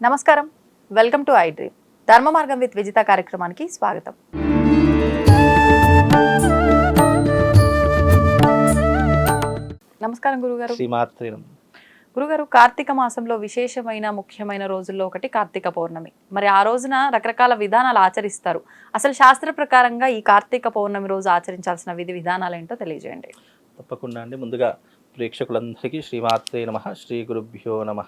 నమస్కారం. Welcome to I dream ధర్మ మార్గం విత్ విజిత కార్యక్రమానికి స్వాగతం. నమస్కారం గురుగారు. గురుగారు కార్తీక మాసంలో విశేషమైన ముఖ్యమైన రోజుల్లో ఒకటి కార్తీక పౌర్ణమి. మరి ఆ రోజున రకరకాల విధానాలు ఆచరిస్తారు. అసలు శాస్త్ర ప్రకారంగా ఈ కార్తీక పౌర్ణమి రోజు ఆచరించాల్సిన విధి విధానాలు ఏంటో తెలియజేయండి. తప్పకుండా అండి. ముందుగా ప్రేక్షకులందరికీ శ్రీమాత్రే నమ. శ్రీ గురుభ్యో నమ.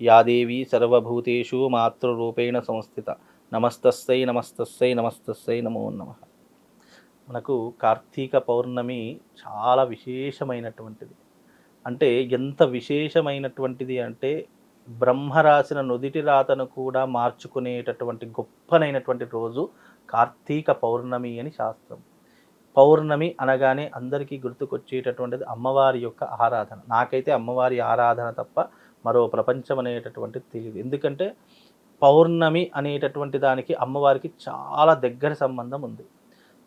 యాదేవి సర్వభూతేషు మాతృరూపేణ సంస్థిత. నమస్తస్సై నమస్తస్సై నమస్తస్సై నమో నమ. మనకు కార్తీక పౌర్ణమి చాలా విశేషమైనటువంటిది. అంటే ఎంత విశేషమైనటువంటిది అంటే బ్రహ్మ రాసిన నుదిటి రాతను కూడా మార్చుకునేటటువంటి గొప్పనైనటువంటి రోజు కార్తీక పౌర్ణమి అని శాస్త్రం. పౌర్ణమి అనగానే అందరికీ గుర్తుకొచ్చేటటువంటిది అమ్మవారి యొక్క ఆరాధన. నాకైతే అమ్మవారి ఆరాధన తప్ప మరో ప్రపంచం అనేటటువంటిది తెలియదు. ఎందుకంటే పౌర్ణమి అనేటటువంటి దానికి అమ్మవారికి చాలా దగ్గర సంబంధం ఉంది.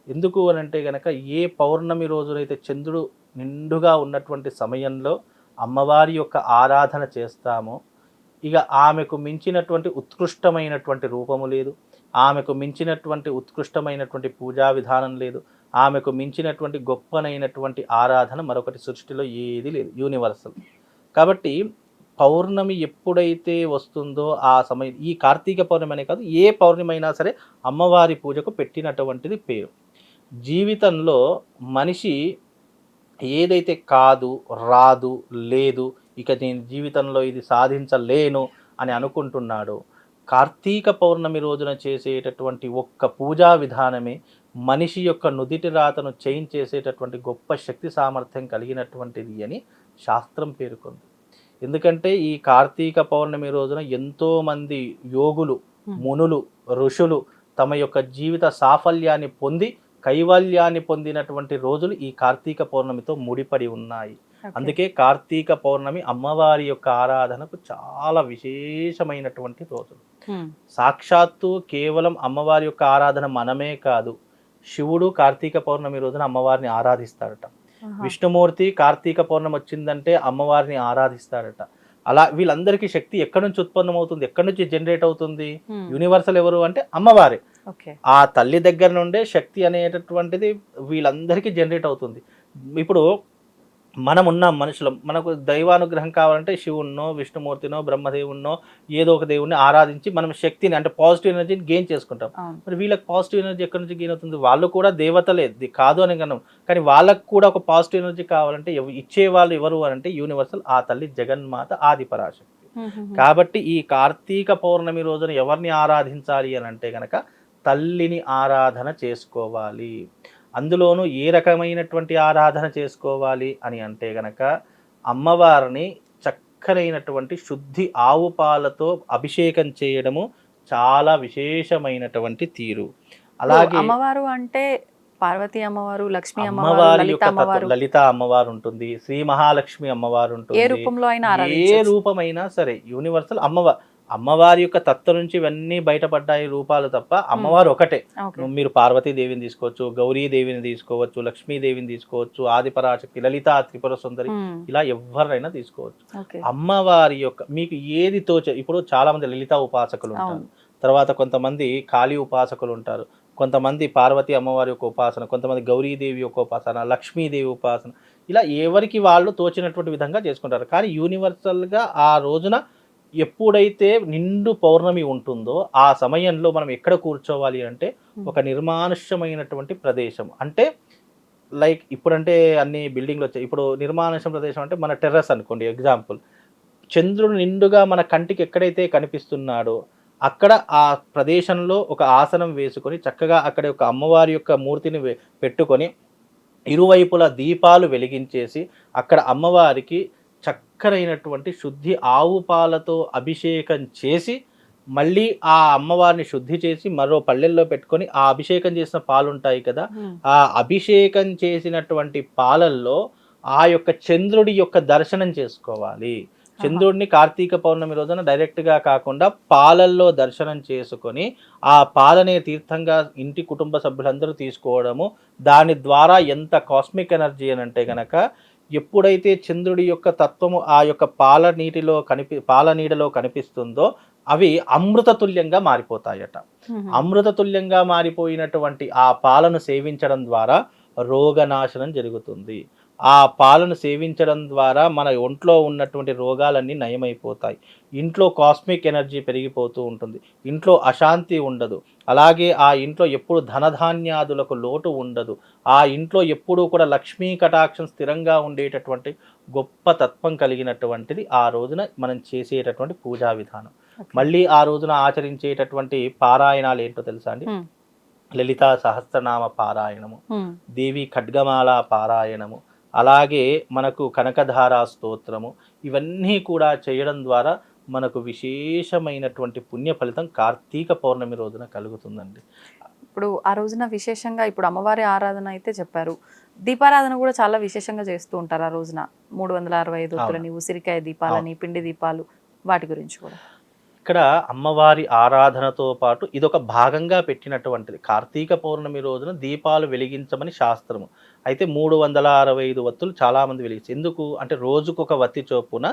ఎందుకు అని అంటే గనక ఏ పౌర్ణమి రోజునైతే చంద్రుడు నిండుగా ఉన్నటువంటి సమయంలో అమ్మవారి యొక్క ఆరాధన చేస్తామో ఇక ఆమెకు మించినటువంటి ఉత్కృష్టమైనటువంటి రూపము లేదు. ఆమెకు మించినటువంటి ఉత్కృష్టమైనటువంటి పూజా విధానం లేదు. ఆమెకు మించినటువంటి గొప్పనైనటువంటి ఆరాధన మరొకటి సృష్టిలో ఏది లేదు. యూనివర్సల్. కాబట్టి పౌర్ణమి ఎప్పుడైతే వస్తుందో ఆ సమయం ఈ కార్తీక పౌర్ణమి అనే కాదు ఏ పౌర్ణమి అయినా సరే అమ్మవారి పూజకు పెట్టినటువంటిది పేరు. జీవితంలో మనిషి ఏదైతే కాదు రాదు లేదు ఇక నేను జీవితంలో ఇది సాధించలేను అని అనుకుంటున్నాడు కార్తీక పౌర్ణమి రోజున చేసేటటువంటి ఒక్క పూజా విధానమే మనిషి యొక్క నుదిటి రాతను చేంజ్ చేసేటటువంటి గొప్ప శక్తి సామర్థ్యం కలిగినటువంటిది అని శాస్త్రం పేర్కొంది. ఎందుకంటే ఈ కార్తీక పౌర్ణమి రోజున ఎంతోమంది యోగులు మునులు ఋషులు తమ యొక్క జీవిత సాఫల్యాన్ని పొంది కైవల్యాన్ని పొందినటువంటి రోజులు ఈ కార్తీక పౌర్ణమితో ముడిపడి ఉన్నాయి. అందుకే కార్తీక పౌర్ణమి అమ్మవారి యొక్క ఆరాధనకు చాలా విశేషమైనటువంటి రోజులు. సాక్షాత్తు కేవలం అమ్మవారి యొక్క ఆరాధన మనమే కాదు శివుడు కార్తీక పౌర్ణమి రోజున అమ్మవారిని ఆరాధిస్తాడట ఆహా. విష్ణుమూర్తి కార్తీక పౌర్ణమి వచ్చిందంటే అమ్మవారిని ఆరాధిస్తాడట అలా వీళ్ళందరికీ శక్తి ఎక్కడి నుంచి ఉత్పన్నమవుతుంది? ఎక్కడి నుంచి జనరేట్ అవుతుంది. యూనివర్సల్ ఎవరు అంటే అమ్మవారే. ఓకే. ఆ తల్లి దగ్గర నుండే శక్తి అనేటటువంటిది వీళ్ళందరికీ జనరేట్ అవుతుంది. ఇప్పుడు మనం ఉన్నాం మనుషులం. మనకు దైవానుగ్రహం కావాలంటే శివున్నో విష్ణుమూర్తినో బ్రహ్మదేవున్నో ఏదో ఒక దేవుణ్ణి ఆరాధించి మనం శక్తిని అంటే పాజిటివ్ ఎనర్జీని గెయిన్ చేసుకుంటాం. మరి వీళ్ళకి పాజిటివ్ ఎనర్జీ ఎక్కడి నుంచి గెయిన్ అవుతుంది? వాళ్ళు కూడా దేవతలే. కాదు అని కన్నాం కానీ వాళ్ళకు కూడా ఒక పాజిటివ్ ఎనర్జీ కావాలంటే ఇచ్చే వాళ్ళు ఎవరు అని అంటే యూనివర్సల్ ఆ తల్లి జగన్మాత ఆది పరాశక్తి. కాబట్టి ఈ కార్తీక పౌర్ణమి రోజున ఎవరిని ఆరాధించాలి అని అంటే గనక తల్లిని ఆరాధన చేసుకోవాలి. అందులోనూ ఏ రకమైనటువంటి ఆరాధన చేసుకోవాలి అని అంటే గనక అమ్మవారిని చక్కనైనటువంటి శుద్ధి ఆవు పాలతో అభిషేకం చేయడము చాలా విశేషమైనటువంటి తీరు. అలాగే అమ్మవారు అంటే పార్వతీ అమ్మవారు లక్ష్మీ అమ్మవారు లలిత యొక్క అమ్మవారు. తత్వం- లలిత అమ్మవారు ఉంటుంది శ్రీ మహాలక్ష్మి అమ్మవారు ఏ ఉంటుంది. రూపంలో అయినా ఏ రూపమైనా సరే యూనివర్సల్ అమ్మవారు అమ్మవారి యొక్క తత్వం నుంచి ఇవన్నీ బయటపడ్డాయి రూపాలు తప్ప అమ్మవారు ఒకటే. ఓకే మీరు పార్వతీదేవిని తీసుకోవచ్చు గౌరీదేవిని తీసుకోవచ్చు లక్ష్మీదేవిని తీసుకోవచ్చు ఆదిపరాశక్తి లలిత త్రిపుర సుందరి హ్మ్. ఇలా ఎవరినైనా తీసుకోవచ్చు. అమ్మవారి యొక్క మీకు ఏది తోచ ఇప్పుడు చాలా మంది లలిత ఉపాసకులు ఉంటారు. తర్వాత కొంతమంది కాళీ ఉపాసకులు ఉంటారు. కొంతమంది పార్వతి అమ్మవారి యొక్క ఉపాసన కొంతమంది గౌరీదేవి యొక్క ఉపాసన లక్ష్మీదేవి ఉపాసన ఇలా ఎవరికి వాళ్ళు తోచినటువంటి విధంగా చేసుకుంటారు. కానీ యూనివర్సల్గా ఆ రోజున ఎప్పుడైతే నిండు పౌర్ణమి ఉంటుందో ఆ సమయంలో మనం ఎక్కడ కూర్చోవాలి అంటే ఒక నిర్మానుష్యమైనటువంటి ప్రదేశం. అంటే లైక్ ఇప్పుడంటే అన్ని బిల్డింగ్లు వచ్చాయి. ఇప్పుడు నిర్మానుష్య ప్రదేశం అంటే మన టెర్రస్ అనుకోండి ఎగ్జాంపుల్. చంద్రుడు నిండుగా మన కంటికి ఎక్కడైతే కనిపిస్తున్నాడో అక్కడ ఆ ప్రదేశంలో ఒక ఆసనం వేసుకొని చక్కగా అక్కడ ఒక అమ్మవారి యొక్క మూర్తిని పెట్టుకొని ఇరువైపుల దీపాలు వెలిగించేసి అక్కడ అమ్మవారికి చక్కరైనటువంటి శుద్ధి ఆవు పాలతో అభిషేకం చేసి మళ్ళీ ఆ అమ్మవారిని శుద్ధి చేసి మరో పల్లెల్లో పెట్టుకొని ఆ అభిషేకం చేసిన పాలు ఉంటాయి కదా. ఆ అభిషేకం చేసినటువంటి పాలల్లో ఆ యొక్క చంద్రుడి యొక్క దర్శనం చేసుకోవాలి చంద్రుడిని కార్తీక పౌర్ణమి రోజున డైరెక్ట్గా కాకుండా పాలల్లో దర్శనం చేసుకొని ఆ పాలనే తీర్థంగా ఇంటి కుటుంబ సభ్యులందరూ తీసుకోవడము దాని ద్వారా ఎంత కాస్మిక్ ఎనర్జీ అని అంటే గనక ఎప్పుడైతే చంద్రుడి యొక్క తత్వము ఆ యొక్క పాల నీటిలో కనిపి పాల నీడలో కనిపిస్తుందో అవి అమృతతుల్యంగా మారిపోతాయట. అమృతతుల్యంగా మారిపోయినటువంటి ఆ పాలను సేవించడం ద్వారా రోగనాశనం జరుగుతుంది. ఆ పాలను సేవించడం ద్వారా మన ఒంట్లో ఉన్నటువంటి రోగాలన్నీ నయమైపోతాయి. ఇంట్లో కాస్మిక్ ఎనర్జీ పెరిగిపోతూ ఉంటుంది. ఇంట్లో అశాంతి ఉండదు. అలాగే ఆ ఇంట్లో ఎప్పుడు ధనధాన్యాదులకు లోటు ఉండదు. ఆ ఇంట్లో ఎప్పుడూ కూడా లక్ష్మీ కటాక్షం స్థిరంగా ఉండేటటువంటి గొప్ప తత్వం కలిగినటువంటిది ఆ రోజున మనం చేసేటటువంటి పూజా విధానం. మళ్ళీ ఆ రోజున ఆచరించేటటువంటి పారాయణాలు ఏంటో తెలుసా అండి. లలితా సహస్రనామ పారాయణము దేవి ఖడ్గమాల పారాయణము అలాగే మనకు కనకధారా స్తోత్రము ఇవన్నీ కూడా చేయడం ద్వారా మనకు విశేషమైనటువంటి పుణ్య ఫలితం కార్తీక పౌర్ణమి రోజున కలుగుతుందండి. ఇప్పుడు ఆ రోజున విశేషంగా ఇప్పుడు అమ్మవారి ఆరాధన అయితే చెప్పారు. దీపారాధన కూడా చాలా విశేషంగా చేస్తూ ఉంటారు ఆ రోజున. మూడు వందల అరవై ఐదు ఉసిరికాయ దీపాలని పిండి దీపాలు వాటి గురించి కూడా. ఇక్కడ అమ్మవారి ఆరాధనతో పాటు ఇదొక భాగంగా పెట్టినటువంటిది. కార్తీక పౌర్ణమి రోజున దీపాలు వెలిగించమని శాస్త్రము. అయితే మూడు వందల అరవై ఐదు వత్తులు చాలామంది వెలిగించారు ఎందుకు? అంటే రోజుకొక వత్తి చొప్పున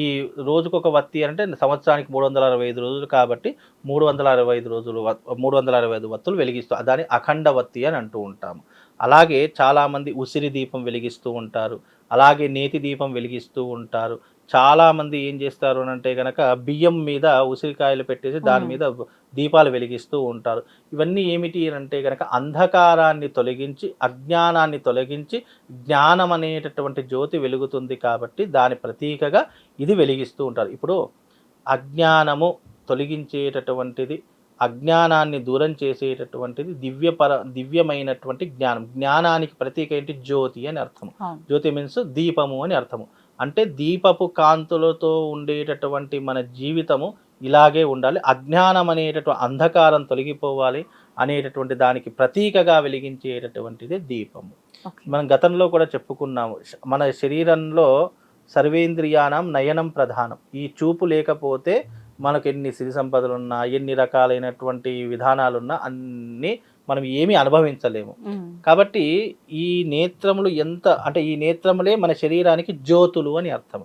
ఈ రోజుకొక వత్తి అంటే సంవత్సరానికి మూడు వందల అరవై ఐదు రోజులు కాబట్టి మూడు వందల అరవై ఐదు రోజులు మూడు వందల అరవై ఐదు వత్తులు వెలిగిస్తూ దాన్ని అఖండ వత్తి అని అంటూ ఉంటాము. అలాగే చాలామంది ఉసిరి దీపం వెలిగిస్తూ ఉంటారు. అలాగే నేతి దీపం వెలిగిస్తూ ఉంటారు. చాలా మంది ఏం చేస్తారు అని అంటే గనక బియ్యం మీద ఉసిరికాయలు పెట్టేసి దాని. మీద దీపాలు వెలిగిస్తూ ఉంటారు. ఇవన్నీ ఏమిటి అని అంటే గనక అంధకారాన్ని తొలగించి అజ్ఞానాన్ని తొలగించి జ్ఞానం అనేటటువంటి జ్యోతి వెలుగుతుంది కాబట్టి దాని ప్రతీకగా ఇది వెలిగిస్తూ ఉంటారు. ఇప్పుడు అజ్ఞానము తొలగించేటటువంటిది అజ్ఞానాన్ని దూరం చేసేటటువంటిది దివ్యపర దివ్యమైనటువంటి జ్ఞానం. జ్ఞానానికి ప్రతీక ఏంటి? జ్యోతి అని అర్థము. జ్యోతి మీన్స్ దీపము అని అర్థము. అంటే దీపపు కాంతులతో ఉండేటటువంటి మన జీవితము ఇలాగే ఉండాలి. అజ్ఞానం అనేటటువంటి అంధకారం తొలగిపోవాలి అనేటటువంటి దానికి ప్రతీకగా వెలిగించేటటువంటిది దీపము. మనం గతంలో కూడా చెప్పుకున్నాము మన శరీరంలో సర్వేంద్రియానం నయనం ప్రధానం. ఈ చూపు లేకపోతే మనకు ఎన్ని సిరి సంపదలు ఉన్నా ఎన్ని రకాలైనటువంటి విధానాలున్నా అన్నీ మనం ఏమీ అనుభవించలేము. కాబట్టి ఈ నేత్రములు ఎంత అంటే ఈ నేత్రములే మన శరీరానికి జ్యోతులు అని అర్థం.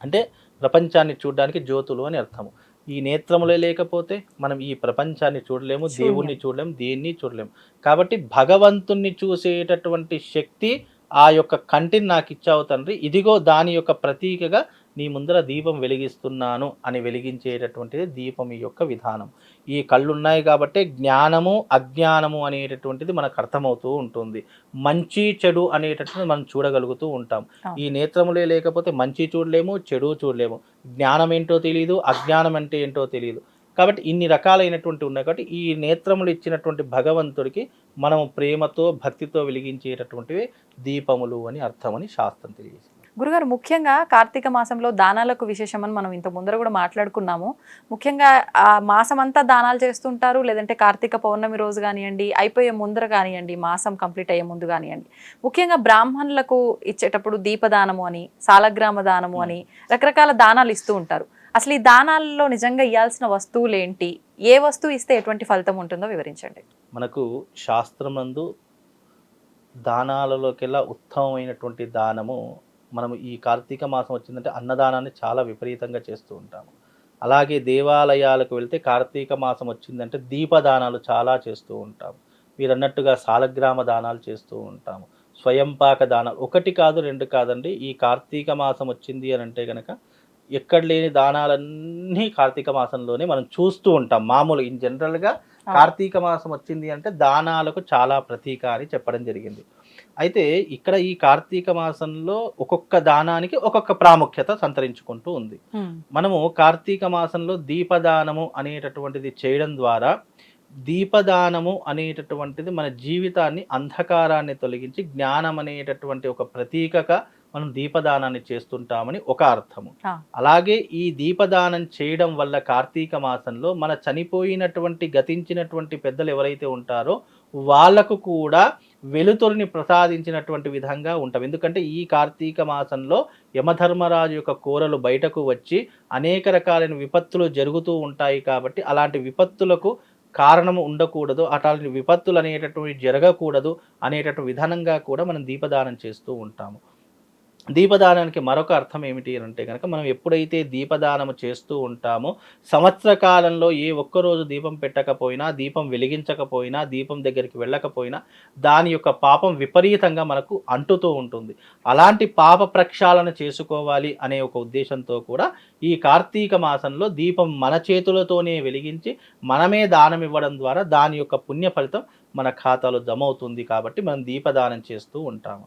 అంటే ప్రపంచాన్ని చూడడానికి జ్యోతులు అని అర్థము ఈ నేత్రములే లేకపోతే మనం ఈ ప్రపంచాన్ని చూడలేము. దేవుణ్ణి చూడలేము దేన్ని చూడలేము కాబట్టి భగవంతుణ్ణి చూసేటటువంటి శక్తి ఆ యొక్క కంటిని నాకు ఇచ్చావు తండ్రి ఇదిగో దాని యొక్క ప్రతీకగా నీ ముందర దీపం వెలిగిస్తున్నాను అని వెలిగించేటటువంటిది దీపం యొక్క విధానం. ఈ కళ్ళు ఉన్నాయి కాబట్టి జ్ఞానము అజ్ఞానము అనేటటువంటిది మనకు అర్థమవుతూ ఉంటుంది. మంచి చెడు అనేటటువంటిది మనం చూడగలుగుతూ ఉంటాం. ఈ నేత్రములే లేకపోతే మంచి చూడలేము చెడు చూడలేము. జ్ఞానం ఏంటో తెలియదు అజ్ఞానం అంటే ఏంటో తెలియదు కాబట్టి ఇన్ని రకాలైనటువంటి ఉన్నాయి. కాబట్టి ఈ నేత్రములు ఇచ్చినటువంటి భగవంతుడికి మనం ప్రేమతో భక్తితో వెలిగించేటటువంటివి దీపములు అని అర్థమని శాస్త్రం తెలియజేసింది. గురుగారు ముఖ్యంగా కార్తీక మాసంలో దానాలకు విశేషమని మనం ఇంత ముందర కూడా మాట్లాడుకున్నాము. ముఖ్యంగా ఆ మాసం అంతా దానాలు చేస్తుంటారు లేదంటే కార్తీక పౌర్ణమి రోజు కానివ్వండి అయిపోయే ముందర కానివ్వండి మాసం కంప్లీట్ అయ్యే ముందు కానివ్వండి. ముఖ్యంగా బ్రాహ్మణులకు ఇచ్చేటప్పుడు దీపదానము అని సాలగ్రామ దానము అని రకరకాల దానాలు ఇస్తూ ఉంటారు. అసలు ఈ దానాలలో నిజంగా ఇవ్వాల్సిన వస్తువులు ఏంటి ఏ వస్తువు ఇస్తే ఎటువంటి ఫలితం ఉంటుందో వివరించండి. మనకు శాస్త్రమందు దానాలలోకెల్లా ఉత్తమమైనటువంటి దానము మనము ఈ కార్తీక మాసం వచ్చిందంటే అన్నదానాన్ని చాలా విపరీతంగా చేస్తూ ఉంటాము. అలాగే దేవాలయాలకు వెళ్తే కార్తీక మాసం వచ్చిందంటే దీపదానాలు చాలా చేస్తూ ఉంటాము. మీరు అన్నట్టుగా సాలగ్రామ దానాలు చేస్తూ ఉంటాము. స్వయంపాక దానాలు. ఒకటి కాదు రెండు కాదండి. ఈ కార్తీక మాసం వచ్చింది అని అంటే కనుక ఎక్కడ లేని దానాలన్నీ కార్తీక మాసంలోనే మనం చూస్తూ ఉంటాం. మామూలు ఇన్ జనరల్గా కార్తీక మాసం వచ్చింది అంటే దానాలకు చాలా ప్రతీక అని చెప్పడం జరిగింది. అయితే ఇక్కడ ఈ కార్తీక మాసంలో ఒక్కొక్క దానానికి ఒక్కొక్క ప్రాముఖ్యత సంతరించుకుంటూ ఉంది. మనము కార్తీక మాసంలో దీపదానము అనేటటువంటిది చేయడం ద్వారా దీపదానము అనేటటువంటిది మన జీవితాన్ని అంధకారాన్ని తొలగించి జ్ఞానం అనేటటువంటి ఒక ప్రతీకగా మనం దీపదానాన్ని చేస్తుంటామని ఒక అర్థము. అలాగే ఈ దీపదానం చేయడం వల్ల కార్తీక మాసంలో మన చనిపోయినటువంటి గతించినటువంటి పెద్దలు ఎవరైతే ఉంటారో వాళ్ళకు కూడా వెలుతురిని ప్రసాదించినటువంటి విధంగా ఉంటాం. ఎందుకంటే ఈ కార్తీక మాసంలో యమధర్మరాజు యొక్క కూరలు బయటకు వచ్చి అనేక రకాలైన విపత్తులు జరుగుతూ ఉంటాయి కాబట్టి అలాంటి విపత్తులకు కారణం ఉండకూడదు. అట్లాంటి విపత్తులు అనేటటువంటి జరగకూడదు అనేటటువంటి విధానంగా కూడా మనం దీపదానం చేస్తూ ఉంటాము. దీపదానానికి మరొక అర్థం ఏమిటి అని అంటే కనుక మనం ఎప్పుడైతే దీపదానము చేస్తూ ఉంటామో సంవత్సర కాలంలో ఏ ఒక్కరోజు దీపం పెట్టకపోయినా దీపం వెలిగించకపోయినా దీపం దగ్గరికి వెళ్ళకపోయినా దాని యొక్క పాపం విపరీతంగా మనకు అంటుతూ ఉంటుంది. అలాంటి పాప ప్రక్షాళన చేసుకోవాలి అనే ఒక ఉద్దేశంతో కూడా ఈ కార్తీక మాసంలో దీపం మన చేతులతోనే వెలిగించి మనమే దానం ఇవ్వడం ద్వారా దాని యొక్క పుణ్య ఫలితం మన ఖాతాలో జమ అవుతుంది కాబట్టి మనం దీపదానం చేస్తూ ఉంటాము.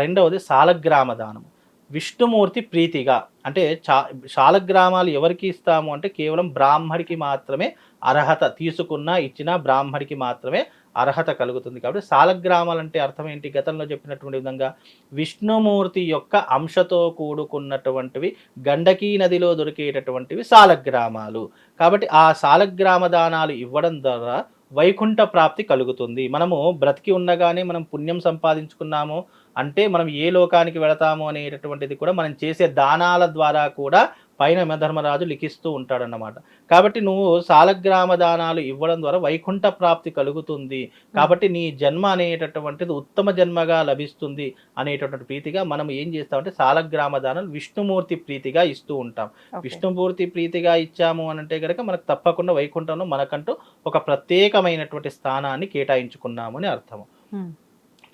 రెండవది సాలగ్రామ దానం విష్ణుమూర్తి ప్రీతిగా అంటే చా శాలగ్రామాలు ఎవరికి ఇస్తాము అంటే కేవలం బ్రాహ్మడికి మాత్రమే అర్హత తీసుకున్నా ఇచ్చినా బ్రాహ్మడికి మాత్రమే అర్హత కలుగుతుంది కాబట్టి సాలగ్రామాలు అంటే అర్థం ఏంటి? గతంలో చెప్పినటువంటి విధంగా విష్ణుమూర్తి యొక్క అంశతో కూడుకున్నటువంటివి గండకీ నదిలో దొరికేటటువంటివి సాలగ్రామాలు. కాబట్టి ఆ సాలగ్రామ దానాలు ఇవ్వడం ద్వారా వైకుంఠ ప్రాప్తి కలుగుతుంది. మనము బ్రతికి ఉండగానే మనం పుణ్యం సంపాదించుకున్నాము అంటే మనం ఏ లోకానికి వెళతాము అనేటటువంటిది కూడా మనం చేసే దానాల ద్వారా కూడా పైన యమధర్మరాజు లిఖిస్తూ ఉంటాడన్నమాట కాబట్టి నువ్వు సాలగ్రామ దానాలు ఇవ్వడం ద్వారా వైకుంఠ ప్రాప్తి కలుగుతుంది కాబట్టి నీ జన్మ అనేటటువంటిది ఉత్తమ జన్మగా లభిస్తుంది అనేటటువంటి ప్రీతిగా మనం ఏం చేస్తామంటే సాలగ్రామ దానాలు విష్ణుమూర్తి ప్రీతిగా ఇస్తూ ఉంటాం. విష్ణుమూర్తి ప్రీతిగా ఇచ్చాము అని అంటే కనుక మనకు తప్పకుండా వైకుంఠంలో మనకంటూ ఒక ప్రత్యేకమైనటువంటి స్థానాన్ని కేటాయించుకున్నాము అని అర్థము ఉమ్.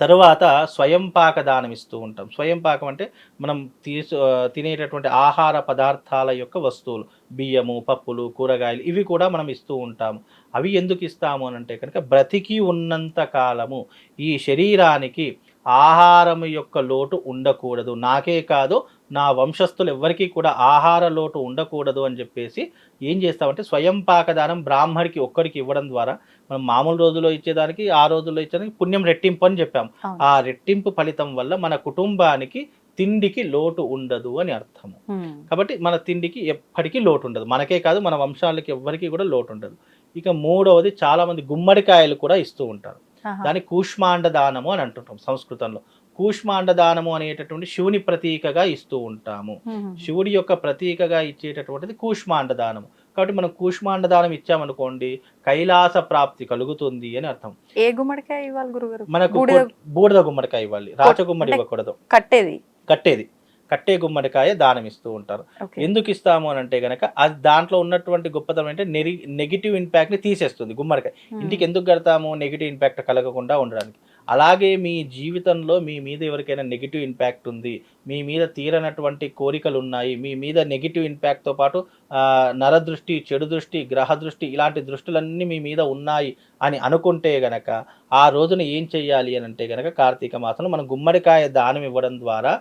తరువాత స్వయం పాక దానం ఇస్తూ ఉంటాం. స్వయం పాకం అంటే మనం తీసు తినేటటువంటి ఆహార పదార్థాల యొక్క వస్తువులు బియ్యము పప్పులు కూరగాయలు ఇవి కూడా మనం ఇస్తూ ఉంటాము. అవి ఎందుకు ఇస్తాము అని అంటే కనుక బ్రతికి ఉన్నంత కాలము ఈ శరీరానికి ఆహారం యొక్క లోటు ఉండకూడదు నాకే కాదు నా వంశస్థులు ఎవ్వరికీ కూడా ఆహార లోటు ఉండకూడదు అని చెప్పేసి ఏం చేస్తామంటే స్వయం పాకదానం బ్రాహ్మడికి ఒక్కరికి ఇవ్వడం ద్వారా మనం మామూలు రోజుల్లో ఇచ్చేదానికి ఆ రోజుల్లో ఇచ్చేదానికి పుణ్యం రెట్టింపు అని చెప్పాం. ఆ రెట్టింపు ఫలితం వల్ల మన కుటుంబానికి తిండికి లోటు ఉండదు అని అర్థము. కాబట్టి మన తిండికి ఎప్పటికీ లోటు ఉండదు మనకే కాదు మన వంశాలకి ఎవ్వరికీ కూడా లోటు ఉండదు ఇక మూడవది చాలా మంది గుమ్మడికాయలు కూడా ఇస్తూ ఉంటారు. దాన్ని కూష్మాండ దానము అని అంటుంటాం సంస్కృతంలో. కూష్మాండ దానము అనేటటువంటి శివుని ప్రతీకగా ఇస్తూ ఉంటాము. శివుడి యొక్క ప్రతీకగా ఇచ్చేటటువంటిది కూష్మాండ దానము కాబట్టి మనం కూష్మాండ దానం ఇచ్చామనుకోండి కైలాస ప్రాప్తి కలుగుతుంది అని అర్థం. ఏ గుమ్మడికాయ ఇవ్వాలి గురుగారు? మనకు బూడిద గుమ్మడికాయ ఇవ్వాలి. రాచ గుమ్మడి అంటే- ఇవ్వకూడదు. కట్టేది. కట్టేది. కట్టే గుమ్మడికాయ దానం ఇస్తూ ఉంటారు. ఎందుకు ఇస్తాము అని అంటే గనక అది దాంట్లో ఉన్నటువంటి గొప్పతనం అంటే నెరి నెగిటివ్ ఇంపాక్ట్ని తీసేస్తుంది గుమ్మడికాయ. ఉమ్. ఇంటికి ఎందుకు కడతాము నెగిటివ్ ఇంపాక్ట్ కలగకుండా ఉండడానికి? అలాగే మీ జీవితంలో మీ మీద ఎవరికైనా నెగిటివ్ ఇంపాక్ట్ ఉంది మీ మీద తీరనటువంటి కోరికలు ఉన్నాయి మీ మీద నెగిటివ్ ఇంపాక్ట్తో పాటు నరదృష్టి చెడు దృష్టి గ్రహ దృష్టి ఇలాంటి దృష్టిలన్నీ మీ మీద ఉన్నాయి అని అనుకుంటే గనక ఆ రోజున ఏం చెయ్యాలి అని అంటే గనక కార్తీక మాసంలో మనం గుమ్మడికాయ దానం ఇవ్వడం ద్వారా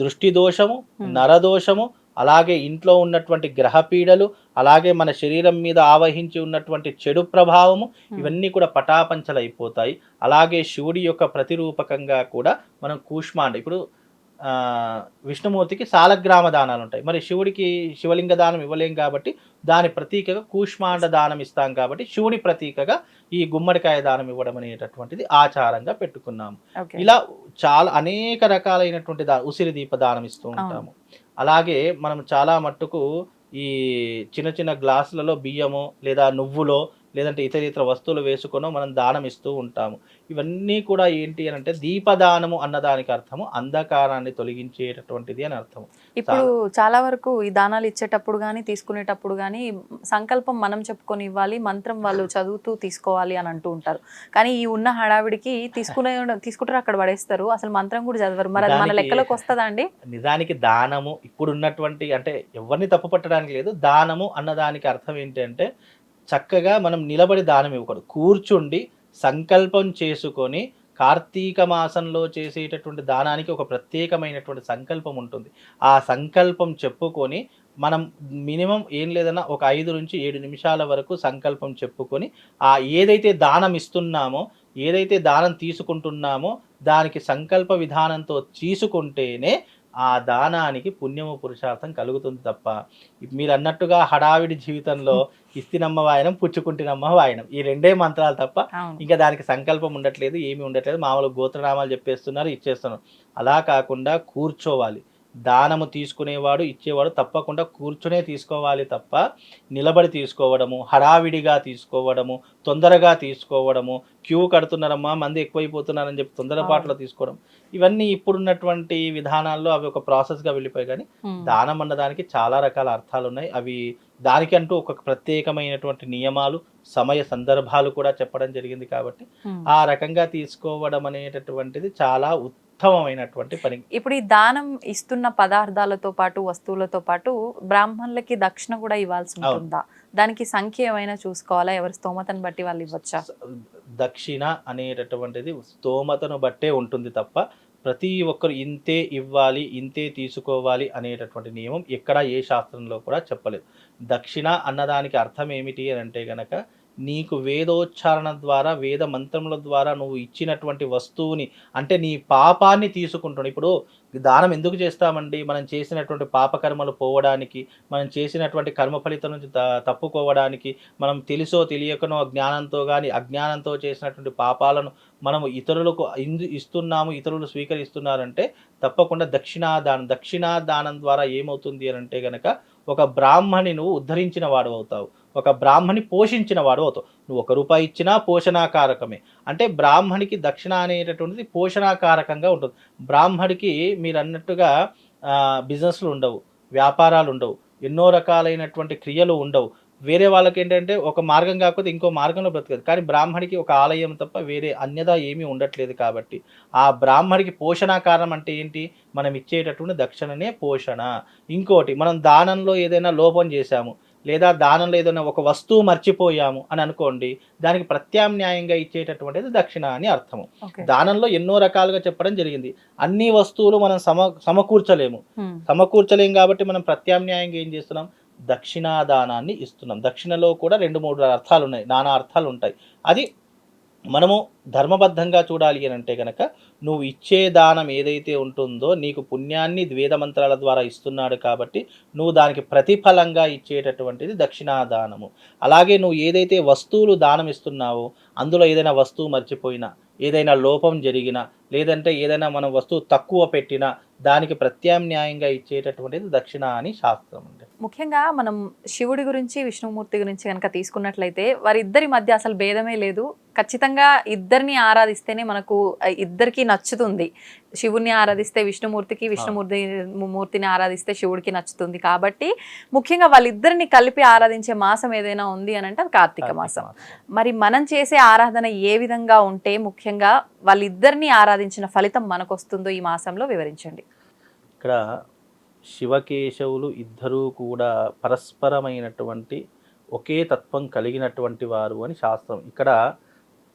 దృష్టి దోషము. నరదోషము అలాగే ఇంట్లో ఉన్నటువంటి గ్రహ పీడలు అలాగే మన శరీరం మీద ఆవహించి ఉన్నటువంటి చెడు ప్రభావము. ఇవన్నీ కూడా పటాపంచలైపోతాయి అలాగే శివుడి యొక్క ప్రతిరూపకంగా కూడా మనం కూష్మాండ ఇప్పుడు విష్ణుమూర్తికి సాలగ్రామ దానాలు ఉంటాయి. మరి శివుడికి శివలింగ దానం ఇవ్వలేం కాబట్టి దాని ప్రతీకగా కూష్మాండ దానం ఇస్తాం కాబట్టి శివుడి ప్రతీకగా ఈ గుమ్మడికాయ దానం ఇవ్వడం అనేటటువంటిది ఆచారంగా పెట్టుకున్నాము. ఇలా చాలా అనేక రకాలైనటువంటి దా ఉసిరి దీప దానం ఇస్తూ ఉంటాము. అలాగే మనం చాలా మట్టుకు ఈ చిన్న చిన్న గ్లాసులలో బియ్యము లేదా నువ్వులో లేదంటే ఇతర ఇతర వస్తువులు వేసుకొనో మనం దానం ఇస్తూ ఉంటాము. ఇవన్నీ కూడా ఏంటి అని అంటే దీపదానము అన్నదానికి అర్థము అంధకారాన్ని తొలగించేటటువంటిది అని అర్థము. ఇప్పుడు చాలా వరకు ఈ దానాలు ఇచ్చేటప్పుడు కానీ తీసుకునేటప్పుడు కానీ సంకల్పం మనం చెప్పుకొని ఇవ్వాలి మంత్రం వాళ్ళు చదువుతూ తీసుకోవాలి అని అంటూ ఉంటారు. కానీ ఈ ఉన్న హడావిడికి తీసుకునే తీసుకుంటారు అక్కడ పడేస్తారు. అసలు మంత్రం కూడా చదవరు. మరి మన లెక్కలోకి వస్తుందా అండి? నిజానికి దానము ఇప్పుడు ఉన్నటువంటి అంటే ఎవరిని తప్పు పట్టడానికి లేదు దానము అన్నదానికి అర్థం ఏంటంటే చక్కగా మనం నిలబడి దానం ఇవ్వకూడదు. కూర్చుండి సంకల్పం చేసుకొని కార్తీక మాసంలో చేసేటటువంటి దానానికి ఒక ప్రత్యేకమైనటువంటి సంకల్పం ఉంటుంది. ఆ సంకల్పం చెప్పుకొని మనం మినిమం ఏం లేదన్నా ఒక ఐదు నుంచి ఏడు నిమిషాల వరకు సంకల్పం చెప్పుకొని ఆ ఏదైతే దానం ఇస్తున్నామో ఏదైతే దానం తీసుకుంటున్నామో దానికి సంకల్ప విధానంతో తీసుకుంటేనే ఆ దానానికి పుణ్యము పురుషార్థం కలుగుతుంది తప్ప. మీరు అన్నట్టుగా హడావిడి జీవితంలో ఇస్తినమ్మ వాయనం పుచ్చుకుంటినమ్మ వాయనం. ఈ రెండే మంత్రాలు తప్ప ఇంకా దానికి సంకల్పం ఉండట్లేదు ఏమీ ఉండట్లేదు. మామూలు గోత్రనామాలు చెప్పేస్తున్నారు ఇచ్చేస్తున్నారు. అలా కాకుండా కూర్చోవాలి. దానము తీసుకునేవాడు ఇచ్చేవాడు తప్పకుండా కూర్చునే తీసుకోవాలి తప్ప నిలబడి తీసుకోవడము హడావిడిగా తీసుకోవడము తొందరగా తీసుకోవడము క్యూ కడుతున్నారమ్మా మంది ఎక్కువైపోతున్నారని చెప్పి తొందరపాట్లో తీసుకోవడం ఇవన్నీ ఇప్పుడున్నటువంటి విధానాల్లో అవి ఒక ప్రాసెస్గా వెళ్ళిపోయి కానీ. దానం అన్నదానికి చాలా రకాల అర్థాలు ఉన్నాయి అవి దానికంటూ ఒక ప్రత్యేకమైనటువంటి నియమాలు సమయ సందర్భాలు కూడా చెప్పడం జరిగింది కాబట్టి. ఆ రకంగా తీసుకోవడం అనేటటువంటిది చాలా ఉత్తమమైనటువంటి పని. ఇప్పుడు ఈ దానం ఇస్తున్న పదార్థాలతో పాటు వస్తువులతో పాటు బ్రాహ్మణులకి దక్షిణ కూడా ఇవ్వాల్సి ఉంటుందా? దానికి సంఖ్య ఏమైనా చూసుకోవాలా? ఎవరి స్తోమతను బట్టి వాళ్ళు ఇవ్వచ్చా? దక్షిణ అనేటటువంటిది స్తోమతను బట్టే ఉంటుంది తప్ప ప్రతి ఒక్కరు ఇంతే ఇవ్వాలి ఇంతే తీసుకోవాలి అనేటటువంటి నియమం ఎక్కడ ఏ శాస్త్రంలో కూడా చెప్పలేదు. దక్షిణ అన్నదానికి అర్థం ఏమిటి అని అంటే గనక నీకు వేదోచ్చారణ ద్వారా వేద మంత్రముల ద్వారా నువ్వు ఇచ్చినటువంటి వస్తువుని అంటే నీ పాపాన్ని తీసుకుంటున్నావు. ఇప్పుడు దానం ఎందుకు చేస్తామండి? మనం చేసినటువంటి పాపకర్మలు పోవడానికి మనం చేసినటువంటి కర్మ ఫలితం నుంచి త- తప్పుకోవడానికి మనం తెలుసో తెలియకనో జ్ఞానంతో కానీ అజ్ఞానంతో చేసినటువంటి పాపాలను మనము ఇతరులకు ఇందు ఇస్తున్నాము ఇతరులు స్వీకరిస్తున్నారంటే తప్పకుండా దక్షిణాదానం దక్షిణాదానం ద్వారా ఏమవుతుంది అని అంటే కనుక ఒక బ్రాహ్మణి నువ్వు ఉద్ధరించిన వాడు అవుతావు. ఒక బ్రాహ్మణి పోషించిన వాడు అవుతావు. నువ్వు ఒక రూపాయి ఇచ్చినా పోషణాకారకమే. అంటే బ్రాహ్మణికి దక్షిణ అనేటటువంటిది పోషణాకారకంగా ఉంటుంది. బ్రాహ్మడికి మీరు అన్నట్టుగా బిజినెస్లు ఉండవు. వ్యాపారాలు ఉండవు. ఎన్నో రకాలైనటువంటి క్రియలు ఉండవు. వేరే వాళ్ళకి ఏంటంటే ఒక మార్గం కాకపోతే ఇంకో మార్గంలో బ్రతకదు. కానీ బ్రాహ్మడికి ఒక ఆలయం తప్ప వేరే అన్యదా ఏమీ ఉండట్లేదు కాబట్టి ఆ బ్రాహ్మడికి పోషణాకారం అంటే ఏంటి? మనం ఇచ్చేటటువంటి దక్షిణనే పోషణ. ఇంకోటి మనం దానంలో ఏదైనా లోపం చేశాము లేదా దానంలో ఏదైనా ఒక వస్తువు మర్చిపోయాము అని అనుకోండి దానికి ప్రత్యామ్నాయంగా ఇచ్చేటటువంటిది దక్షిణ అని అర్థము. దానంలో ఎన్నో రకాలుగా చెప్పడం జరిగింది. అన్ని వస్తువులు మనం సమ సమకూర్చలేము. ఉమ్. సమకూర్చలేం కాబట్టి మనం ప్రత్యామ్నాయంగా ఏం చేస్తున్నాం? దక్షిణాదానాన్ని ఇస్తున్నాం. దక్షిణలో కూడా రెండు మూడు అర్థాలు ఉన్నాయి నానా అర్థాలు ఉంటాయి అది మనము ధర్మబద్ధంగా చూడాలి అని అంటే కనుక నువ్వు ఇచ్చే దానం ఏదైతే ఉంటుందో నీకు పుణ్యాన్ని ద్వేద మంత్రాల ద్వారా ఇస్తున్నాడు కాబట్టి నువ్వు దానికి ప్రతిఫలంగా ఇచ్చేటటువంటిది దక్షిణాదానము. అలాగే నువ్వు ఏదైతే వస్తువులు దానం ఇస్తున్నావో అందులో ఏదైనా వస్తువు మర్చిపోయినా ఏదైనా లోపం జరిగినా లేదంటే ఏదైనా మనం వస్తువు తక్కువ పెట్టినా దానికి ప్రత్యామ్నాయంగా ఇచ్చేటటువంటిది దక్షిణ అని శాస్త్రం అండి. ముఖ్యంగా మనం శివుడి గురించి విష్ణుమూర్తి గురించి కనుక తీసుకున్నట్లయితే వారిద్దరి మధ్య అసలు భేదమే లేదు. ఖచ్చితంగా ఇద్దరిని ఆరాధిస్తేనే మనకు ఇద్దరికి నచ్చుతుంది. శివుణ్ణి ఆరాధిస్తే విష్ణుమూర్తికి విష్ణుమూర్తి మూర్తిని ఆరాధిస్తే శివుడికి నచ్చుతుంది. కాబట్టి ముఖ్యంగా వాళ్ళిద్దరిని కలిపి ఆరాధించే మాసం ఏదైనా ఉంది అని అంటే అది కార్తీక మాసం. మరి మనం చేసే ఆరాధన ఏ విధంగా ఉంటే ముఖ్యంగా వాళ్ళిద్దరిని ఆరాధించిన ఫలితం మనకు వస్తుందో ఈ మాసంలో వివరించండి. ఇక్కడ శివకేశవులు ఇద్దరూ కూడా పరస్పరమైనటువంటి ఒకే తత్వం కలిగినటువంటి వారు అని శాస్త్రం. ఇక్కడ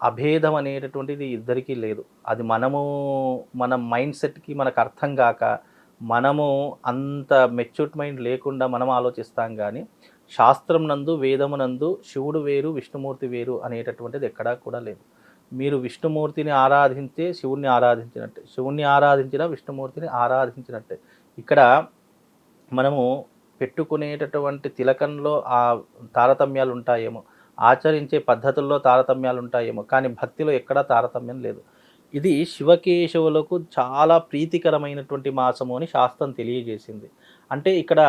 అభేదం అనేటటువంటిది ఇద్దరికీ లేదు. అది మనము మన మైండ్ సెట్కి మనకు అర్థం కాక మనము అంత మెచ్యూర్డ్ మైండ్ లేకుండా మనం ఆలోచిస్తాం కానీ శాస్త్రం నందు వేదమునందు శివుడు వేరు విష్ణుమూర్తి వేరు అనేటటువంటిది ఎక్కడా కూడా లేదు. మీరు విష్ణుమూర్తిని ఆరాధించే శివుణ్ణి ఆరాధించినట్టే శివుణ్ణి ఆరాధించిన విష్ణుమూర్తిని ఆరాధించినట్టే. ఇక్కడ మనము పెట్టుకునేటటువంటి తిలకంలో ఆ తారతమ్యాలు ఉంటాయేమో ఆచరించే పద్ధతుల్లో తారతమ్యాలు ఉంటాయేమో కానీ భక్తిలో ఎక్కడా తారతమ్యం లేదు. ఇది శివకేశవులకు చాలా ప్రీతికరమైనటువంటి మాసము అని శాస్త్రం తెలియజేసింది. అంటే ఇక్కడ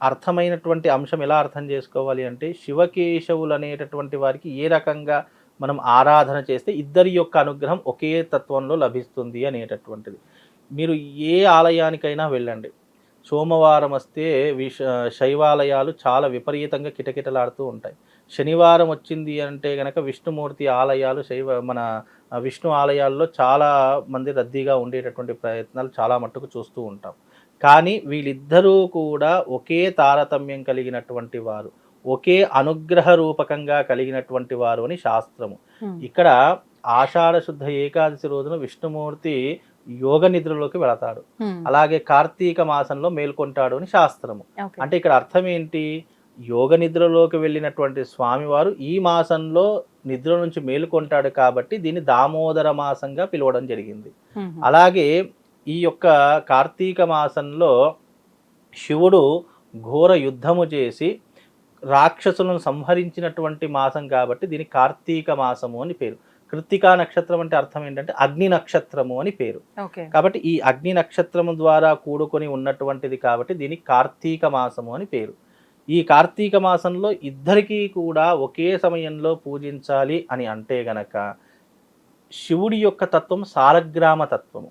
అర్థమైనటువంటి అంశం ఎలా అర్థం చేసుకోవాలి అంటే శివకేశవులు అనేటటువంటి వారికి ఏ రకంగా మనం ఆరాధన చేస్తే ఇద్దరి యొక్క అనుగ్రహం ఒకే తత్వంలో లభిస్తుంది అనేటటువంటిది. మీరు ఏ ఆలయానికైనా వెళ్ళండి. సోమవారం వస్తే విష శైవాలయాలు చాలా విపరీతంగా కిటకిటలాడుతూ ఉంటాయి. శనివారం వచ్చింది అంటే గనక విష్ణుమూర్తి ఆలయాలు శైవ మన విష్ణు ఆలయాల్లో చాలా మంది రద్దీగా ఉండేటటువంటి ప్రయత్నాలు చాలా మట్టుకు చూస్తూ ఉంటాం. కానీ వీళ్ళిద్దరూ కూడా ఒకే తారతమ్యం కలిగినటువంటి వారు ఒకే అనుగ్రహ రూపకంగా కలిగినటువంటి వారు అని శాస్త్రము. ఇక్కడ ఆషాఢ శుద్ధ ఏకాదశి రోజున విష్ణుమూర్తి యోగ నిద్రలోకి వెళతాడు. అలాగే కార్తీక మాసంలో మేల్కొంటాడు అని శాస్త్రము. అంటే ఇక్కడ అర్థం ఏంటి? యోగ నిద్రలోకి వెళ్ళినటువంటి స్వామివారు ఈ మాసంలో నిద్ర నుంచి మేలుకొంటాడు కాబట్టి దీన్ని దామోదర మాసంగా పిలవడం జరిగింది. అలాగే ఈ యొక్క కార్తీక మాసంలో శివుడు ఘోర యుద్ధము చేసి రాక్షసులను సంహరించినటువంటి మాసం కాబట్టి దీని కార్తీక మాసము అని పేరు. కృత్తికా నక్షత్రం అంటే అర్థం ఏంటంటే అగ్ని నక్షత్రము అని పేరు. కాబట్టి ఈ అగ్ని నక్షత్రము ద్వారా కూడుకొని ఉన్నటువంటిది కాబట్టి దీనికి కార్తీక మాసము అని పేరు. ఈ కార్తీక మాసంలో ఇద్దరికీ కూడా ఒకే సమయంలో పూజించాలి అని అంటే గనక శివుడి యొక్క తత్వం సాలగ్రామ తత్వము.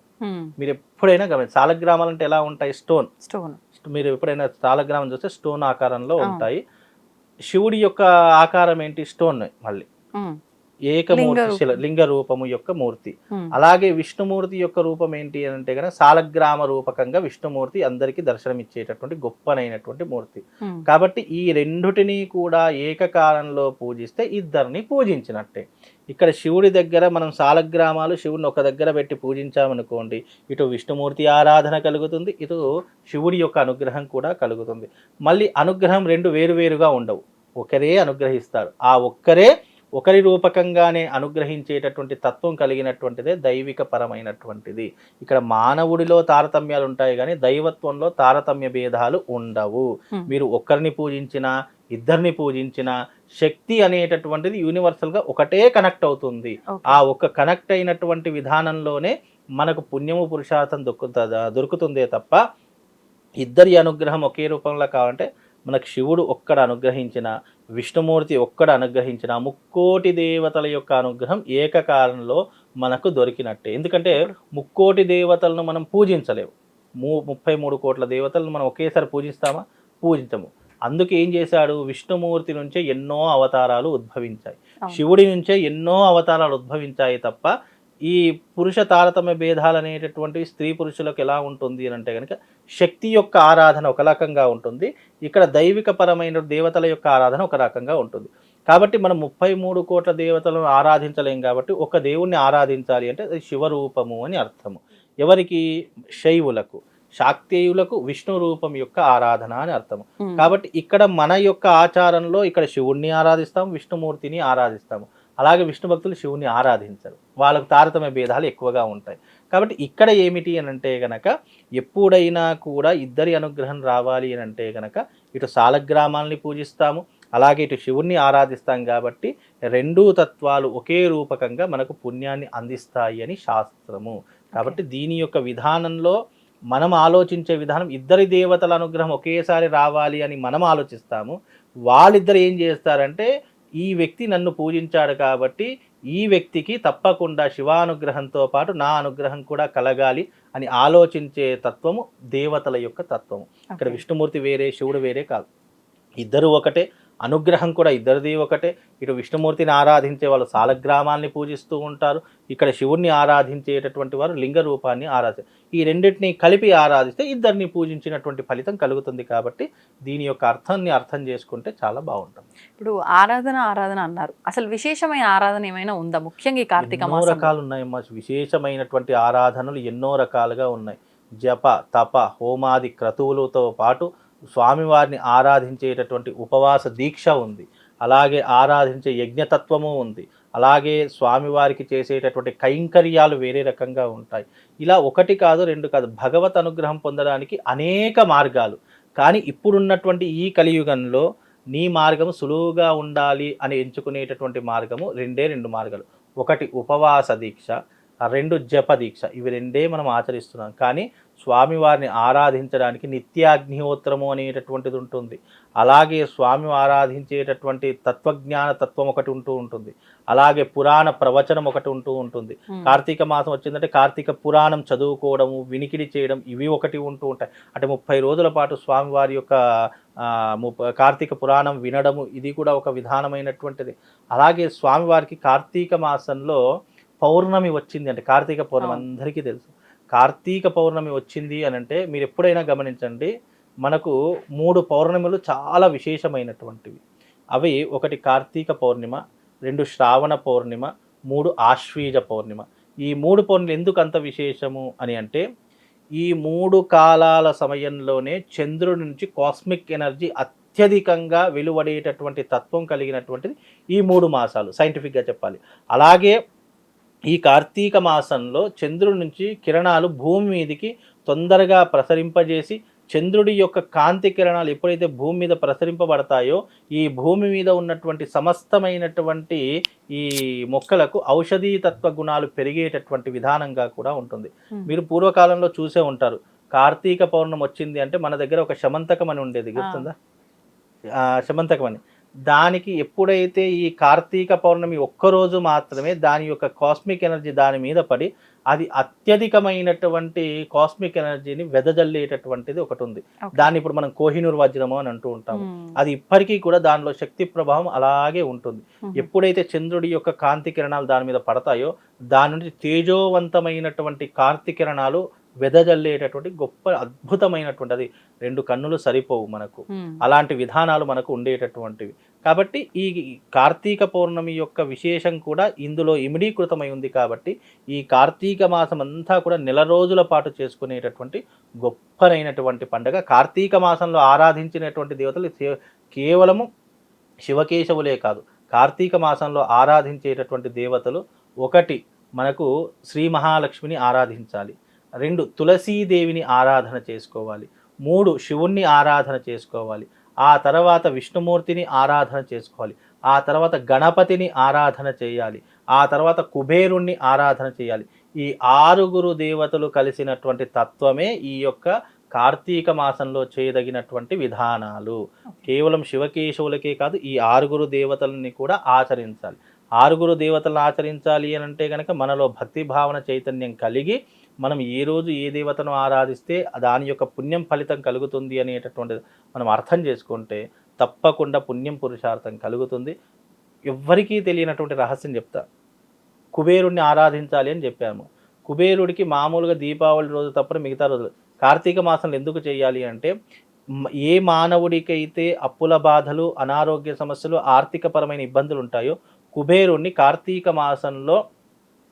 మీరు ఎప్పుడైనా గమనించి సాలగ్రామాలు అంటే ఎలా ఉంటాయి? స్టోన్. స్టోన్. మీరు ఎప్పుడైనా సాలగ్రామం చూస్తే స్టోన్ ఆకారంలో. ఉంటాయి. శివుడి యొక్క ఆకారం ఏంటి? స్టోన్ మళ్ళీ. ఏకమూర్తి లింగ శిల. లింగ రూపము యొక్క మూర్తి. అలాగే విష్ణుమూర్తి యొక్క రూపం ఏంటి అని అంటే కనుక సాలగ్రామ రూపకంగా విష్ణుమూర్తి అందరికీ దర్శనమిచ్చేటటువంటి గొప్పనైనటువంటి మూర్తి. కాబట్టి ఈ రెండుటిని కూడా ఏకకాలంలో పూజిస్తే ఇద్దరిని పూజించినట్టే. ఇక్కడ శివుడి దగ్గర మనం సాలగ్రామాలు శివుడిని ఒక దగ్గర పెట్టి పూజించామనుకోండి ఇటు విష్ణుమూర్తి ఆరాధన కలుగుతుంది ఇటు శివుడి యొక్క అనుగ్రహం కూడా కలుగుతుంది. మళ్ళీ అనుగ్రహం రెండు వేరువేరుగా ఉండవు. ఒకరే అనుగ్రహిస్తాడు ఆ ఒక్కరే ఒకరి రూపకంగానే అనుగ్రహించేటటువంటి తత్వం కలిగినటువంటిదే దైవిక పరమైనటువంటిది ఇక్కడ మానవుడిలో తారతమ్యాలు ఉంటాయి కానీ దైవత్వంలో తారతమ్య భేదాలు ఉండవు. మీరు ఒక్కరిని పూజించినా ఇద్దరిని పూజించినా శక్తి అనేటటువంటిది యూనివర్సల్గా ఒకటే కనెక్ట్ అవుతుంది. ఆ ఒక్క కనెక్ట్ అయినటువంటి విధానంలోనే మనకు పుణ్యము పురుషార్థం దొరుకుతుందే తప్ప ఇద్దరి అనుగ్రహం ఒకే రూపంలో కావాలంటే మనకు శివుడు ఒక్కడ అనుగ్రహించిన విష్ణుమూర్తి ఒక్కడ అనుగ్రహించిన ముక్కోటి దేవతల యొక్క అనుగ్రహం ఏకకాలంలో మనకు దొరికినట్టే. ఎందుకంటే ముక్కోటి దేవతలను మనం పూజించలేము. ము ముప్పై మూడు కోట్ల దేవతలను మనం ఒకేసారి పూజిస్తామా? పూజించము. అందుకే ఏం చేశాడు? విష్ణుమూర్తి నుంచే ఎన్నో అవతారాలు ఉద్భవించాయి. శివుడి నుంచే ఎన్నో అవతారాలు ఉద్భవించాయి తప్ప ఈ పురుష తారతమ్య భేదాలు అనేటటువంటివి స్త్రీ పురుషులకు ఎలా ఉంటుంది అని అంటే కనుక శక్తి యొక్క ఆరాధన ఒక రకంగా ఉంటుంది. ఇక్కడ దైవిక పరమైన దేవతల యొక్క ఆరాధన ఒక రకంగా ఉంటుంది. కాబట్టి మనం ముప్పై మూడు కోట్ల దేవతలను ఆరాధించలేం కాబట్టి ఒక దేవుణ్ణి ఆరాధించాలి అంటే అది శివరూపము అని అర్థము. ఎవరికి? శైవులకు. శాక్తేయులకు విష్ణు రూపం యొక్క ఆరాధన అని అర్థము. కాబట్టి ఇక్కడ మన యొక్క ఆచారంలో ఇక్కడ శివుణ్ణి ఆరాధిస్తాం విష్ణుమూర్తిని ఆరాధిస్తాము. అలాగే విష్ణు భక్తులు శివుని ఆరాధించరు. వాళ్ళకు తారతమ్య భేదాలు ఎక్కువగా ఉంటాయి. కాబట్టి ఇక్కడ ఏమిటి అని అంటే గనక ఎప్పుడైనా కూడా ఇద్దరి అనుగ్రహం రావాలి అని అంటే గనక ఇటు సాలగ్రామాల్ని పూజిస్తాము అలాగే ఇటు శివుణ్ణి ఆరాధిస్తాం కాబట్టి రెండూ తత్వాలు ఒకే రూపకంగా మనకు పుణ్యాన్ని అందిస్తాయి అని శాస్త్రము. కాబట్టి దీని యొక్క విధానంలో మనం ఆలోచించే విధానం ఇద్దరి దేవతల అనుగ్రహం ఒకేసారి రావాలి అని మనం ఆలోచిస్తాము. వాళ్ళిద్దరు ఏం చేస్తారంటే ఈ వ్యక్తి నన్ను పూజించాడు కాబట్టి ఈ వ్యక్తికి తప్పకుండా శివానుగ్రహంతో పాటు నా అనుగ్రహం కూడా కలగాలి అని ఆలోచించే తత్వము దేవతల యొక్క తత్వము. ఇక్కడ విష్ణుమూర్తి వేరే శివుడు వేరే కాదు. ఇద్దరు ఒకటే. అనుగ్రహం కూడా ఇద్దరిది ఒకటే. ఇటు విష్ణుమూర్తిని ఆరాధించే వాళ్ళు సాలగ్రామాల్ని పూజిస్తూ ఉంటారు. ఇక్కడ శివుణ్ణి ఆరాధించేటటువంటి వారు లింగ రూపాన్ని ఆరాధి ఈ రెండింటిని కలిపి ఆరాధిస్తే ఇద్దరిని పూజించినటువంటి ఫలితం కలుగుతుంది కాబట్టి దీని యొక్క అర్థాన్ని అర్థం చేసుకుంటే చాలా బాగుంటుంది. ఇప్పుడు ఆరాధన ఆరాధన అన్నారు. అసలు విశేషమైన ఆరాధన ఏమైనా ఉందా? ముఖ్యంగా ఈ కార్తీక ఎన్నో రకాలు ఉన్నాయమ్మా విశేషమైనటువంటి ఆరాధనలు ఎన్నో రకాలుగా ఉన్నాయి. జప తప హోమాది క్రతువులతో పాటు స్వామివారిని ఆరాధించేటటువంటి ఉపవాస దీక్ష ఉంది. అలాగే ఆరాధించే యజ్ఞతత్వము ఉంది. అలాగే స్వామివారికి చేసేటటువంటి కైంకర్యాలు వేరే రకంగా ఉంటాయి. ఇలా ఒకటి కాదు రెండు కాదు భగవత్ అనుగ్రహం పొందడానికి అనేక మార్గాలు. కానీ ఇప్పుడున్నటువంటి ఈ కలియుగంలో నీ మార్గము సులువుగా ఉండాలి అని ఎంచుకునేటటువంటి మార్గము రెండే రెండు మార్గాలు. ఒకటి ఉపవాస దీక్ష ఆ రెండు జప దీక్ష ఇవి రెండే మనం ఆచరిస్తున్నాం. కానీ స్వామివారిని ఆరాధించడానికి నిత్యాగ్నిహోత్రము అనేటటువంటిది ఉంటుంది. అలాగే స్వామి ఆరాధించేటటువంటి తత్వజ్ఞాన తత్వం ఒకటి ఉంటూ ఉంటుంది. అలాగే పురాణ ప్రవచనం ఒకటి ఉంటూ ఉంటుంది. కార్తీక మాసం వచ్చిందంటే కార్తీక పురాణం చదువుకోవడము వినికిడి చేయడం ఇవి ఒకటి ఉంటూ ఉంటాయి. అంటే ముప్పై రోజుల పాటు స్వామివారి యొక్క కార్తీక పురాణం వినడము ఇది కూడా ఒక విధానమైనటువంటిది. అలాగే స్వామివారికి కార్తీక మాసంలో పౌర్ణమి వచ్చింది అంటే కార్తీక పౌర్ణమి. అందరికీ తెలుసు. కార్తీక పౌర్ణమి వచ్చింది అని అంటే మీరు ఎప్పుడైనా గమనించండి మనకు మూడు పౌర్ణమిలు చాలా విశేషమైనటువంటివి. అవి ఒకటి కార్తీక పౌర్ణిమ రెండు శ్రావణ పౌర్ణిమ మూడు ఆశ్వీజ పౌర్ణిమ. ఈ మూడు పౌర్ణిమలు ఎందుకు అంత విశేషము అని అంటే ఈ మూడు కాలాల సమయంలోనే చంద్రుడి నుంచి కాస్మిక్ ఎనర్జీ అత్యధికంగా వెలువడేటటువంటి తత్వం కలిగినటువంటిది ఈ మూడు మాసాలు. సైంటిఫిక్గా చెప్పాలి. అలాగే ఈ కార్తీక మాసంలో చంద్రుడి నుంచి కిరణాలు భూమి మీదకి తొందరగా ప్రసరింపజేసి చంద్రుడి యొక్క కాంతి కిరణాలు ఎప్పుడైతే భూమి మీద ప్రసరింపబడతాయో ఈ భూమి మీద ఉన్నటువంటి సమస్తమైనటువంటి ఈ మొక్కలకు ఔషధీ తత్వ గుణాలు పెరిగేటటువంటి విధానంగా కూడా ఉంటుంది. మీరు పూర్వకాలంలో చూసే ఉంటారు. కార్తీక పౌర్ణమి వచ్చింది అంటే మన దగ్గర ఒక శమంతకం అని ఉండేది గుర్తుందా? శమంతకం అని. దానికి ఎప్పుడైతే ఈ కార్తీక పౌర్ణమి ఒక్కరోజు మాత్రమే దాని యొక్క కాస్మిక్ ఎనర్జీ దాని మీద పడి అది అత్యధికమైనటువంటి కాస్మిక్ ఎనర్జీని వెదజల్లేటటువంటిది ఒకటి ఉంది. దాన్ని ఇప్పుడు మనం కోహినూర్ వజ్రము అని అంటూ ఉంటాము. అది ఇప్పటికీ కూడా దానిలో శక్తి ప్రభావం అలాగే ఉంటుంది. ఎప్పుడైతే చంద్రుడి యొక్క కాంతి కిరణాలు దాని మీద పడతాయో దాని నుంచి తేజోవంతమైనటువంటి కాంతి కిరణాలు వెదజల్లేటటువంటి గొప్ప అద్భుతమైనటువంటి అది రెండు కన్నులు సరిపోవు మనకు. అలాంటి విధానాలు మనకు ఉండేటటువంటివి. కాబట్టి ఈ కార్తీక పౌర్ణమి యొక్క విశేషం కూడా ఇందులో ఇమిడీకృతమై ఉంది కాబట్టి ఈ కార్తీక మాసం అంతా కూడా నెల రోజుల పాటు చేసుకునేటటువంటి గొప్పనైనటువంటి పండుగ. కార్తీక మాసంలో ఆరాధించినటువంటి దేవతలు కేవలము శివకేశవులే కాదు. కార్తీక మాసంలో ఆరాధించేటటువంటి దేవతలు ఒకటి మనకు శ్రీ మహాలక్ష్మిని ఆరాధించాలి. రెండు తులసీదేవిని ఆరాధన చేసుకోవాలి. మూడు శివుణ్ణి ఆరాధన చేసుకోవాలి. ఆ తర్వాత విష్ణుమూర్తిని ఆరాధన చేసుకోవాలి. ఆ తర్వాత గణపతిని ఆరాధన చేయాలి. ఆ తర్వాత కుబేరుణ్ణి ఆరాధన చేయాలి. ఈ ఆరుగురు దేవతలు కలిసినటువంటి తత్వమే ఈ యొక్క కార్తీక మాసంలో చేయదగినటువంటి విధానాలు. కేవలం శివకేశవులకే కాదు ఈ ఆరుగురు దేవతలని కూడా ఆచరించాలి. ఆరుగురు దేవతలను ఆచరించాలి అని అంటే కనుక మనలో భక్తి భావన చైతన్యం కలిగి మనం ఏ రోజు ఏ దేవతను ఆరాధిస్తే దాని యొక్క పుణ్యం ఫలితం కలుగుతుంది అనేటటువంటి మనం అర్థం చేసుకుంటే తప్పకుండా పుణ్యం పురుషార్థం కలుగుతుంది. ఎవ్వరికీ తెలియనటువంటి రహస్యం చెప్తా. కుబేరుణ్ణి ఆరాధించాలి అని చెప్పాము. కుబేరుడికి మామూలుగా దీపావళి రోజు తప్ప మిగతా రోజులు. కార్తీక మాసంలో ఎందుకు చేయాలి అంటే ఏ మానవుడికైతే అప్పుల బాధలు అనారోగ్య సమస్యలు ఆర్థికపరమైన ఇబ్బందులు ఉంటాయో కుబేరుణ్ణి కార్తీక మాసంలో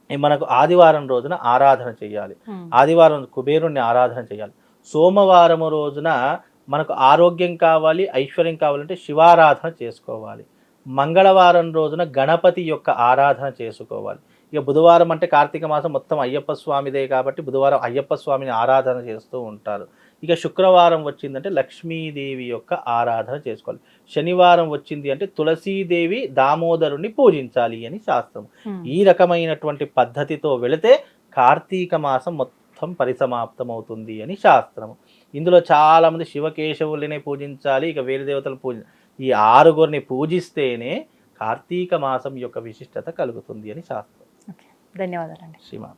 మనకు ఆదివారం రోజున ఆరాధన చేయాలి. ఆదివారం కుబేరుణ్ణి ఆరాధన చేయాలి సోమవారం రోజున మనకు ఆరోగ్యం కావాలి ఐశ్వర్యం కావాలంటే శివారాధన చేసుకోవాలి. మంగళవారం రోజున గణపతి యొక్క ఆరాధన చేసుకోవాలి. ఇక బుధవారం అంటే కార్తీక మాసం మొత్తం అయ్యప్ప స్వామిదే కాబట్టి బుధవారం అయ్యప్ప స్వామిని ఆరాధన చేస్తూ ఉంటారు. ఇక శుక్రవారం వచ్చిందంటే లక్ష్మీదేవి యొక్క ఆరాధన చేసుకోవాలి. శనివారం వచ్చింది అంటే తులసీదేవి దామోదరుని పూజించాలి అని శాస్త్రం. ఈ రకమైనటువంటి పద్ధతితో వెళితే కార్తీక మాసం మొత్తం పరిసమాప్తం అవుతుంది అని శాస్త్రం. ఇందులో చాలా మంది శివకేశవులనే పూజించాలి ఇక వేరే దేవతలు పూజ ఈ ఆరుగురిని పూజిస్తేనే కార్తీక మాసం యొక్క విశిష్టత కలుగుతుంది అని శాస్త్రం. ధన్యవాదాలండి. శ్రీమాన్